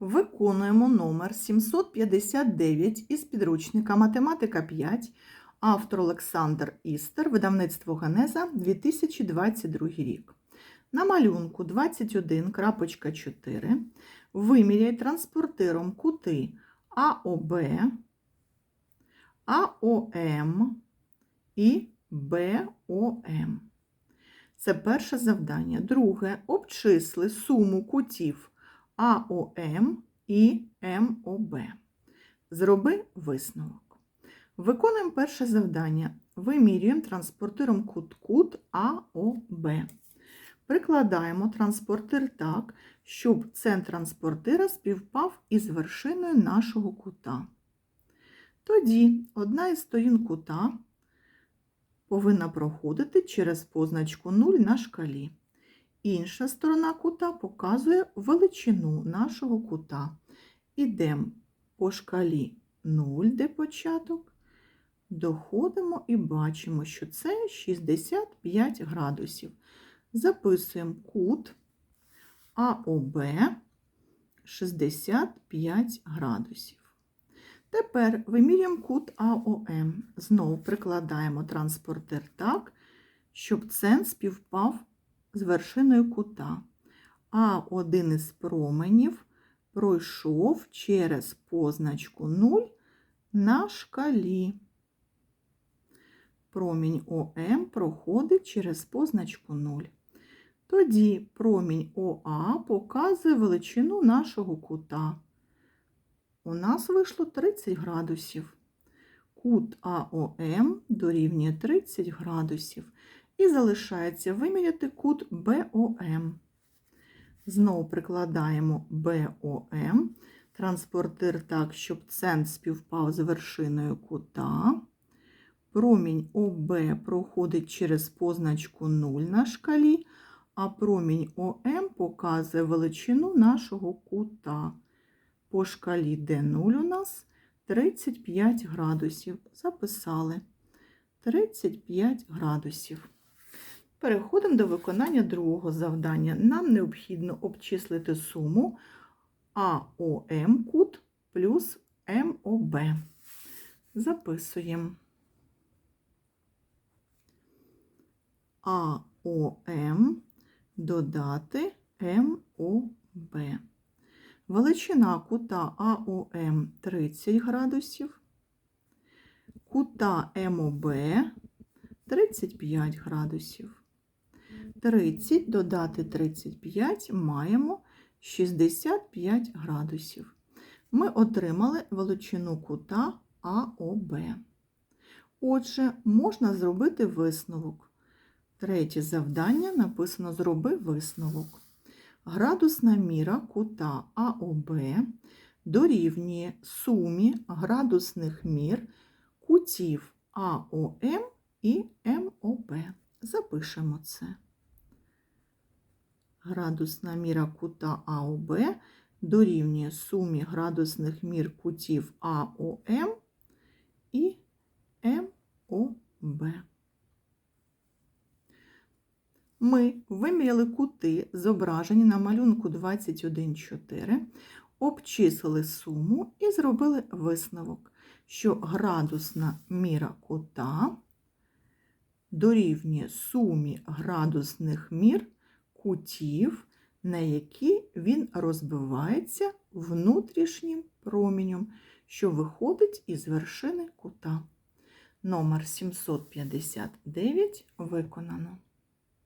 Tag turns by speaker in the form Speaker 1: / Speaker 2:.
Speaker 1: Виконуємо номер 759 із підручника Математика 5, автор Олександр Істер, видавництво Генеза, 2022 рік. На малюнку 21.4 виміряй транспортиром кути АОБ, АОМ і БОМ. Це перше завдання. Друге обчисли суму кутів АОМ і МОБ. Зроби висновок. Виконуємо перше завдання. Вимірюємо транспортиром кут-кут АОБ. Прикладаємо транспортир так, щоб центр транспортира співпав із вершиною нашого кута. Тоді одна із сторін кута повинна проходити через позначку 0 на шкалі. Інша сторона кута показує величину нашого кута. Ідемо по шкалі 0, де початок, доходимо і бачимо, що це 65 градусів. Записуємо кут АОБ 65 градусів. Тепер вимірюємо кут АОМ. Знову прикладаємо транспортир так, щоб центр співпав з вершиною кута, а один із променів пройшов через позначку 0 на шкалі. Промінь ОМ проходить через позначку 0. Тоді промінь ОА показує величину нашого кута. У нас вийшло 30 градусів. Кут АОМ дорівнює 30 градусів. І залишається виміряти кут БОМ. Знову прикладаємо БОМ, транспортир так, щоб центр співпав з вершиною кута. Промінь ОБ проходить через позначку 0 на шкалі, а промінь ОМ показує величину нашого кута. По шкалі Д0 у нас 35 градусів. Записали 35 градусів. Переходимо до виконання другого завдання. Нам необхідно обчислити суму АОМ кут плюс МОБ. Записуємо. АОМ додати МОБ. Величина кута АОМ 30 градусів, кута МОБ 35 градусів. 30 додати 35 маємо 65 градусів. Ми отримали величину кута АОБ. Отже, можна зробити висновок. Третє завдання написано Зроби висновок. Градусна міра кута АОБ дорівнює сумі градусних мір кутів АОМ і МОБ. Запишемо це. Градусна міра кута АОБ дорівнює сумі градусних мір кутів АОМ і МОБ. Ми виміряли кути, зображені на малюнку 21,4, обчислили суму і зробили висновок, що градусна міра кута дорівнює сумі градусних мір кутів, на які він розбивається внутрішнім промінем, що виходить із вершини кута. Номер 759 виконано.